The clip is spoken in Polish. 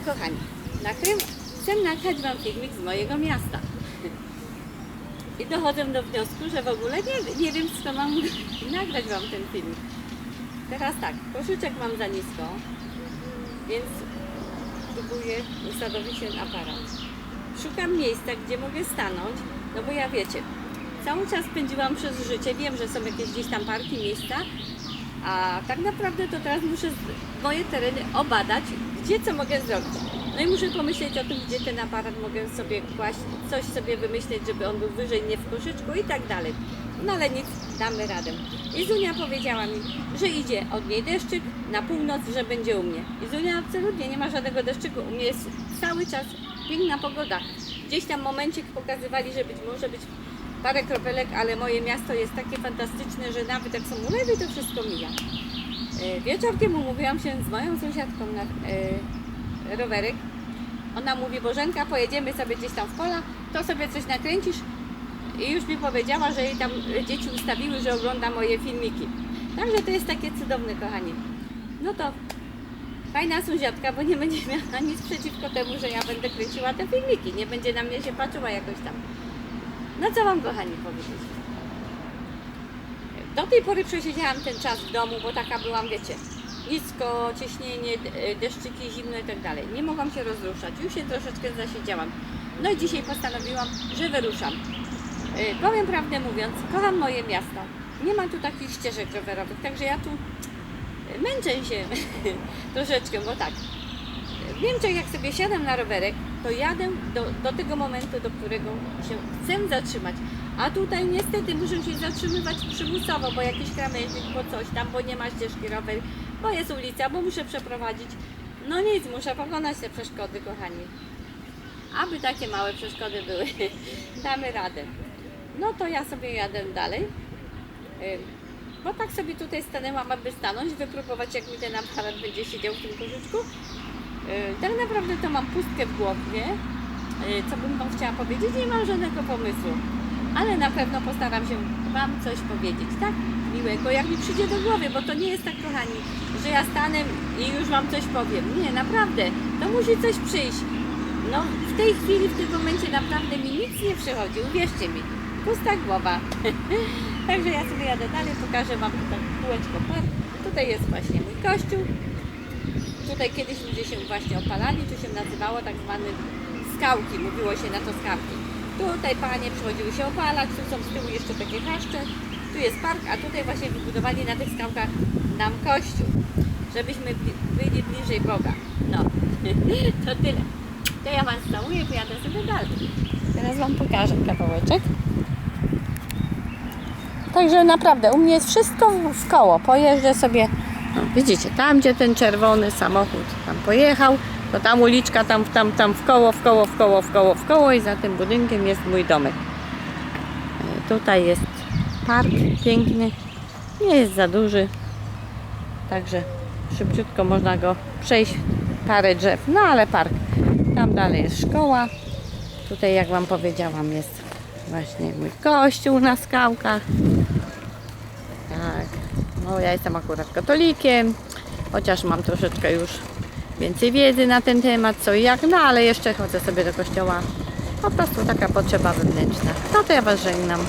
kochani, nakrym, chcę nagrać Wam filmik z mojego miasta. I dochodzę do wniosku, że w ogóle nie, nie wiem skąd mam nagrać Wam ten filmik. Teraz tak, koszyczek mam za nisko, więc próbuję ustawić ten aparat. Szukam miejsca, gdzie mogę stanąć, no bo ja wiecie, cały czas spędziłam przez życie, wiem, że są jakieś gdzieś tam parki, miejsca, a tak naprawdę to teraz muszę moje tereny obadać, gdzie co mogę zrobić. No i muszę pomyśleć o tym, gdzie ten aparat mogę sobie kłaść, coś sobie wymyśleć, żeby on był wyżej, nie w koszyczku i tak dalej. No ale nic, damy radę. I Zunia powiedziała mi, że idzie od niej deszczyk na północ, że będzie u mnie. I Zunia absolutnie nie ma żadnego deszczyku, u mnie jest cały czas piękna pogoda. Gdzieś tam momencik pokazywali, że być może być parę kropelek, ale moje miasto jest takie fantastyczne, że nawet jak są ulewy, to wszystko mija. E, Wieczorkiem umówiłam się z moją sąsiadką na e, rowerek. Ona mówi, Bożenka, pojedziemy sobie gdzieś tam w pola, to sobie coś nakręcisz. I już mi powiedziała, że jej tam dzieci ustawiły, że ogląda moje filmiki. Także to jest takie cudowne, kochani. No to fajna sąsiadka, bo nie będzie miała nic przeciwko temu, że ja będę kręciła te filmiki. Nie będzie na mnie się patrzyła jakoś tam. No co Wam kochani powiedzieć? Do tej pory przesiedziałam ten czas w domu, bo taka byłam, wiecie, nisko, ciśnienie, deszczyki, zimno i tak dalej. Nie mogłam się rozruszać, już się troszeczkę zasiedziałam. No i dzisiaj postanowiłam, że wyruszam. Yy, powiem prawdę mówiąc, kocham moje miasto. Nie ma tu takich ścieżek rowerowych, także ja tu męczę się troszeczkę, bo tak, w Niemczech jak sobie siadam na rowerek, to jadę do, do tego momentu, do którego się chcę zatrzymać. A tutaj niestety muszę się zatrzymywać przymusowo, bo jakiś krawężnik, bo coś tam, bo nie ma ścieżki rower, bo jest ulica, bo muszę przeprowadzić. No nic, muszę pokonać te przeszkody, kochani. Aby takie małe przeszkody były, damy radę. No to ja sobie jadę dalej. Bo tak sobie tutaj stanęłam, aby stanąć, wypróbować jak mi ten aparat będzie siedział w tym kożyczku. Yy, Tak naprawdę to mam pustkę w głowie, yy, co bym Wam chciała powiedzieć, nie mam żadnego pomysłu. Ale na pewno postaram się Wam coś powiedzieć, tak? Miłego, jak mi przyjdzie do głowy, bo to nie jest tak, kochani, że ja stanę i już Wam coś powiem. Nie, naprawdę, to musi coś przyjść. No, w tej chwili, w tym momencie naprawdę mi nic nie przychodzi, uwierzcie mi. Pusta głowa. Także ja sobie jadę dalej, pokażę Wam tutaj kółeczko park. Tutaj jest właśnie mój kościół. Tutaj kiedyś ludzie się właśnie opalali, to się nazywało tak zwane skałki, mówiło się na to skałki. Tutaj panie przychodziły się opalać, tu są z tyłu jeszcze takie chaszcze, tu jest park, a tutaj właśnie wybudowali na tych skałkach nam kościół, żebyśmy byli bliżej Boga. No, to tyle. To ja Was całuję, pojadę sobie dalej. Teraz Wam pokażę kawałeczek. Także naprawdę u mnie jest wszystko w koło. Pojeżdżę sobie, no, widzicie, tam gdzie ten czerwony samochód tam pojechał, to tam uliczka, tam, tam, tam w koło, w koło, w koło, w koło, w koło i za tym budynkiem jest mój domek. E, Tutaj jest park piękny, nie jest za duży, także szybciutko można go przejść, parę drzew, no ale park. Tam dalej jest szkoła, tutaj jak Wam powiedziałam jest właśnie mój kościół na skałkach. No ja jestem akurat katolikiem, chociaż mam troszeczkę już więcej wiedzy na ten temat, co i jak, no ale jeszcze chodzę sobie do kościoła. Po prostu taka potrzeba wewnętrzna. No to ja Was żegnam.